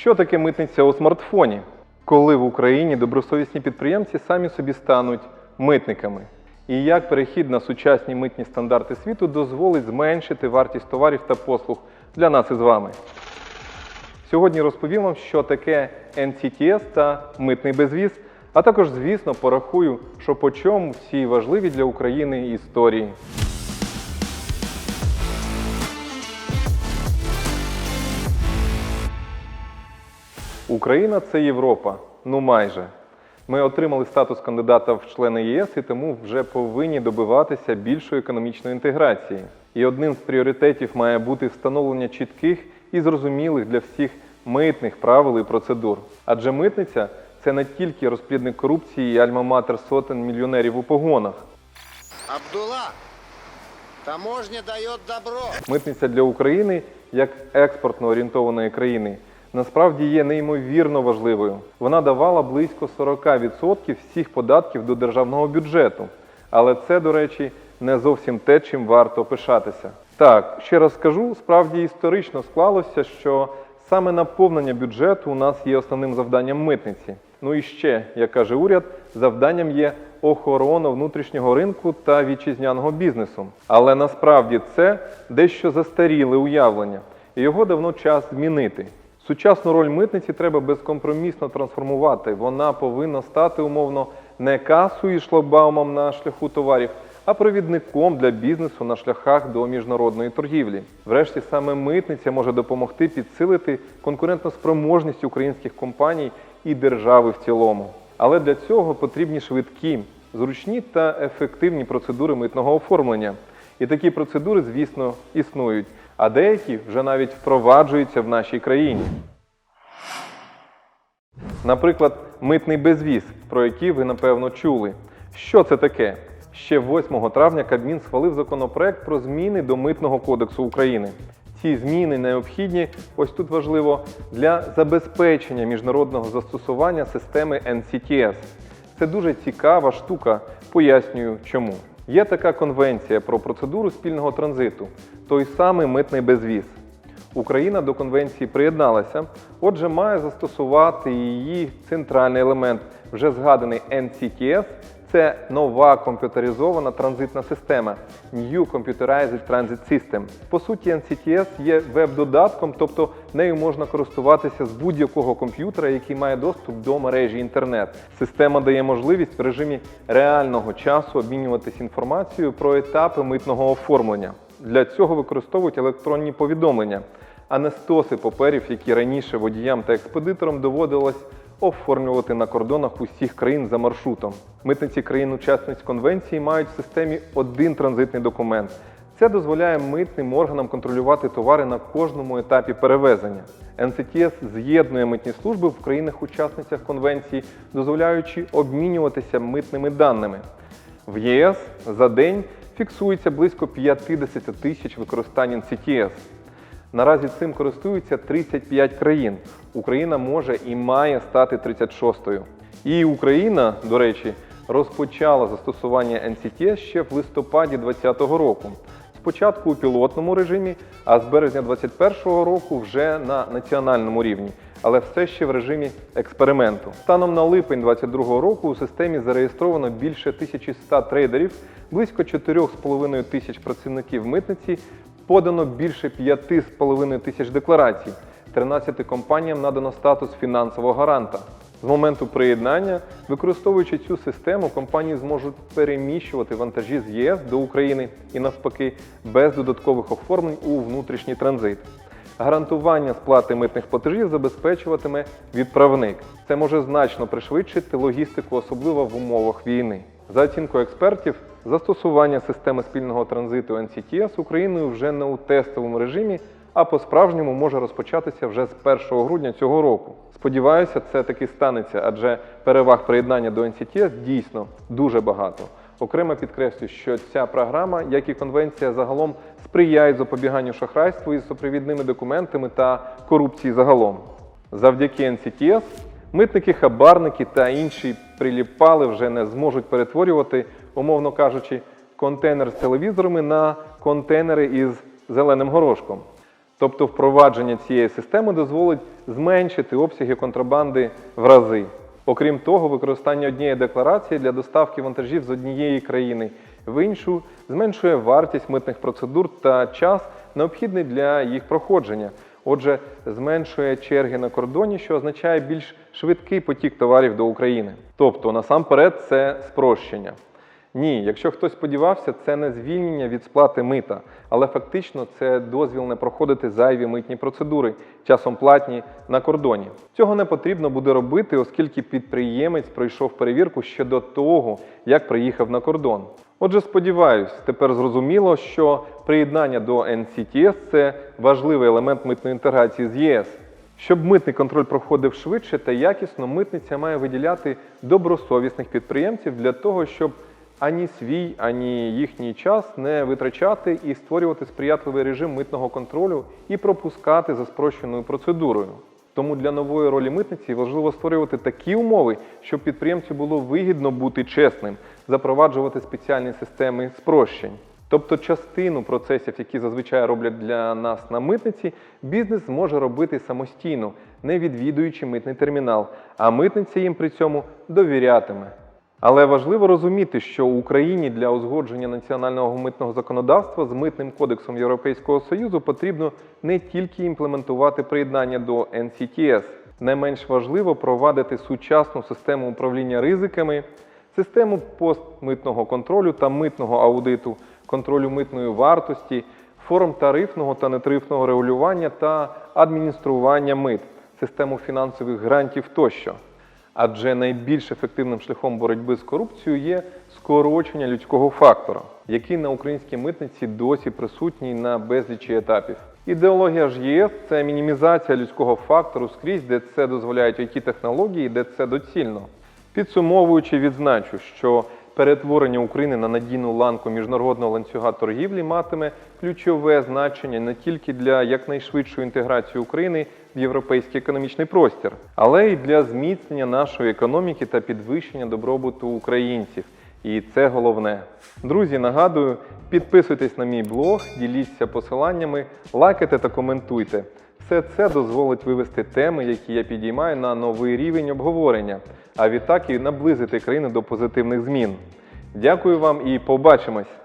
Що таке митниця у смартфоні? Коли в Україні добросовісні підприємці самі собі стануть митниками? І як перехід на сучасні митні стандарти світу дозволить зменшити вартість товарів та послуг для нас із вами? Сьогодні розповім вам, що таке NCTS та митний безвіз, а також, звісно, порахую, що по чому в цій важливій для України історії. Україна це Європа. Ну майже. Ми отримали статус кандидата в члени ЄС і тому вже повинні добиватися більшої економічної інтеграції. І одним з пріоритетів має бути встановлення чітких і зрозумілих для всіх митних правил і процедур. Адже митниця це не тільки розплідник корупції і альма-матер сотень мільйонерів у погонах. Абдулла, таможня дает добро. Митниця для України як експортно орієнтованої країни насправді є неймовірно важливою. Вона давала близько 40% всіх податків до державного бюджету. Але це, до речі, не зовсім те, чим варто пишатися. Так, ще раз скажу, справді історично склалося, що саме наповнення бюджету у нас є основним завданням митниці. Ну і ще, як каже уряд, завданням є охорона внутрішнього ринку та вітчизняного бізнесу. Але насправді це дещо застаріле уявлення, і його давно час змінити. Сучасну роль митниці треба безкомпромісно трансформувати. Вона повинна стати умовно не касою і шлагбаумом на шляху товарів, а провідником для бізнесу на шляхах до міжнародної торгівлі. Врешті саме митниця може допомогти підсилити конкурентоспроможність українських компаній і держави в цілому. Але для цього потрібні швидкі, зручні та ефективні процедури митного оформлення. І такі процедури, звісно, існують, а деякі вже навіть впроваджуються в нашій країні. Наприклад, митний безвіз, про який ви напевно чули. Що це таке? Ще 8 травня Кабмін схвалив законопроект про зміни до Митного кодексу України. Ці зміни необхідні, ось тут важливо, для забезпечення міжнародного застосування системи NCTS. Це дуже цікава штука, пояснюю чому. Є така конвенція про процедуру спільного транзиту, той самий митний безвіз. Україна до конвенції приєдналася, отже, має застосувати її центральний елемент, вже згаданий NCTS. Це нова комп'ютеризована транзитна система New Computerized Transit System. По суті, NCTS є веб-додатком, тобто нею можна користуватися з будь-якого комп'ютера, який має доступ до мережі інтернет. Система дає можливість в режимі реального часу обмінюватись інформацією про етапи митного оформлення. Для цього використовують електронні повідомлення, а не стоси паперів, які раніше водіям та експедиторам доводилось оформлювати на кордонах усіх країн за маршрутом. Митниці країн-учасниць конвенції мають в системі один транзитний документ. Це дозволяє митним органам контролювати товари на кожному етапі перевезення. NCTS з'єднує митні служби в країнах-учасницях конвенції, дозволяючи обмінюватися митними даними. В ЄС за день фіксується близько 50 тисяч використань NCTS. Наразі цим користуються 35 країн. Україна може і має стати 36-ю. І Україна, до речі, розпочала застосування NCTS ще в листопаді 2020 року. Спочатку у пілотному режимі, а з березня 2021 року вже на національному рівні, але все ще в режимі експерименту. Станом на липень 2022 року у системі зареєстровано більше 1100 трейдерів, близько 4,5 тисяч працівників митниці, подано більше 5,5 тисяч декларацій. 13 компаніям надано статус фінансового гаранта. З моменту приєднання, використовуючи цю систему, компанії зможуть переміщувати вантажі з ЄС до України і навпаки без додаткових оформлень у внутрішній транзит. Гарантування сплати митних платежів забезпечуватиме відправник. Це може значно пришвидшити логістику, особливо в умовах війни. За оцінкою експертів, застосування системи спільного транзиту NCTS Україною вже не у тестовому режимі, а по-справжньому може розпочатися вже з 1 грудня цього року. Сподіваюся, це таки станеться, адже переваг приєднання до NCTS дійсно дуже багато. Окремо підкреслю, що ця програма, як і конвенція загалом, сприяють запобіганню шахрайству із супровідними документами та корупції загалом. Завдяки NCTS митники, хабарники та інші приліпали вже не зможуть перетворювати, умовно кажучи, контейнер з телевізорами на контейнери із зеленим горошком. Тобто впровадження цієї системи дозволить зменшити обсяги контрабанди в рази. Окрім того, використання однієї декларації для доставки вантажів з однієї країни в іншу зменшує вартість митних процедур та час, необхідний для їх проходження. Отже, зменшує черги на кордоні, що означає більш швидкий потік товарів до України. Тобто, насамперед, це спрощення. Ні, якщо хтось сподівався, це не звільнення від сплати мита, але фактично це дозвіл не проходити зайві митні процедури, часом платні на кордоні. Цього не потрібно буде робити, оскільки підприємець пройшов перевірку ще до того, як приїхав на кордон. Отже, сподіваюсь, тепер зрозуміло, що приєднання до NCTS – це важливий елемент митної інтеграції з ЄС. Щоб митний контроль проходив швидше та якісно, митниця має виділяти добросовісних підприємців для того, щоб ані свій, ані їхній час не витрачати і створювати сприятливий режим митного контролю і пропускати за спрощеною процедурою. Тому для нової ролі митниці важливо створювати такі умови, щоб підприємцю було вигідно бути чесним, запроваджувати спеціальні системи спрощень. Тобто частину процесів, які зазвичай роблять для нас на митниці, бізнес зможе робити самостійно, не відвідуючи митний термінал, а митниця їм при цьому довірятиме. Але важливо розуміти, що Україні для узгодження національного митного законодавства з митним кодексом Європейського Союзу потрібно не тільки імплементувати приєднання до NCTS, не менш важливо провадити сучасну систему управління ризиками, систему постмитного контролю та митного аудиту, контролю митної вартості, форм тарифного та нетарифного регулювання та адміністрування мит, систему фінансових грантів тощо. Адже найбільш ефективним шляхом боротьби з корупцією є скорочення людського фактора, який на українській митниці досі присутній на безлічі етапів. Ідеологія ж ЄС це мінімізація людського фактору скрізь, де це дозволяють it технології, де це доцільно. Підсумовуючи, відзначу, що перетворення України на надійну ланку міжнародного ланцюга торгівлі матиме ключове значення не тільки для якнайшвидшої інтеграції України в європейський економічний простір, але й для зміцнення нашої економіки та підвищення добробуту українців. І це головне. Друзі, нагадую, підписуйтесь на мій блог, діліться посиланнями, лайкайте та коментуйте. Все це дозволить вивести теми, які я підіймаю на новий рівень обговорення, а відтак і наблизити країну до позитивних змін. Дякую вам і побачимось!